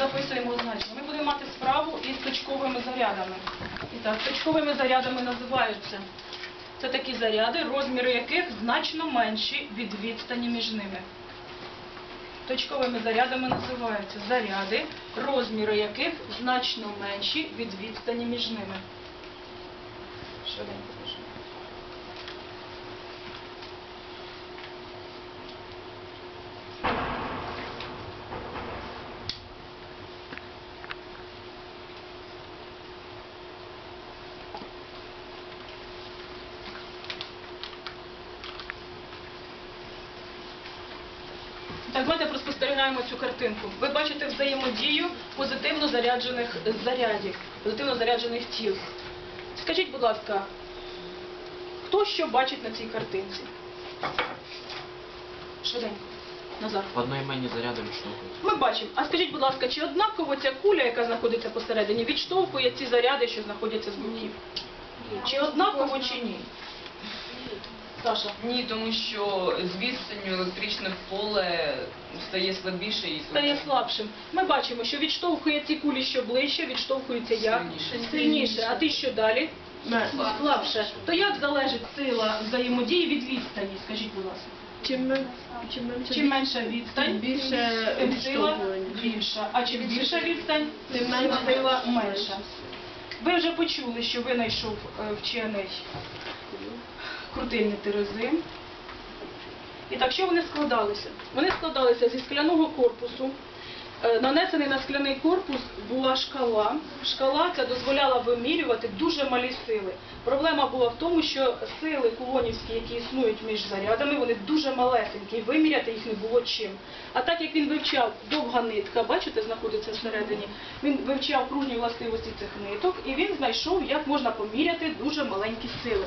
записуємо значення. Ми будемо мати справу із точковими зарядами. І так, точковими зарядами називаються. Це такі заряди, розміри яких значно менші від відстані між ними. Точковими зарядами називаються заряди, розміри яких значно менші від відстані між ними. Швиденько пишу. Так, давайте проспостерігаємо цю картинку. Ви бачите взаємодію позитивно заряджених зарядів, позитивно заряджених тіл. Скажіть, будь ласка, хто що бачить на цій картинці? Швиденько. Назад. Одноіменні заряди відштовхують. Ми бачимо. А скажіть, будь ласка, чи однаково ця куля, яка знаходиться посередині, відштовхує ці заряди, що знаходяться з боків? Чи однаково, чи ні? Саша. Ні, тому що з відстанню електричне поле стає слабіше і стає слабшим. Ми бачимо, що відштовхує ці кулі, що ближче, відштовхується як Сильніше. сильніше, а ті, що далі слабше. То як залежить сила взаємодії від відстані? Скажіть, будь ласка. Чим, мен- чим менше Чим менша відстань, тим більше тим сила відштовхування. більша. А чим більша відстань, тим менша сила менша. Ви вже почули, що винайшов е, вчений крутильні терези. І так, що вони складалися? Вони складалися зі скляного корпусу. Е, Нанесений на скляний корпус була шкала. Шкала ця дозволяла вимірювати дуже малі сили. Проблема була в тому, що сили кулонівські, які існують між зарядами, вони дуже малесенькі, і виміряти їх не було чим. А так як він вивчав довга нитка, бачите, знаходиться всередині, він вивчав пружні властивості цих ниток, і він знайшов, як можна поміряти дуже маленькі сили.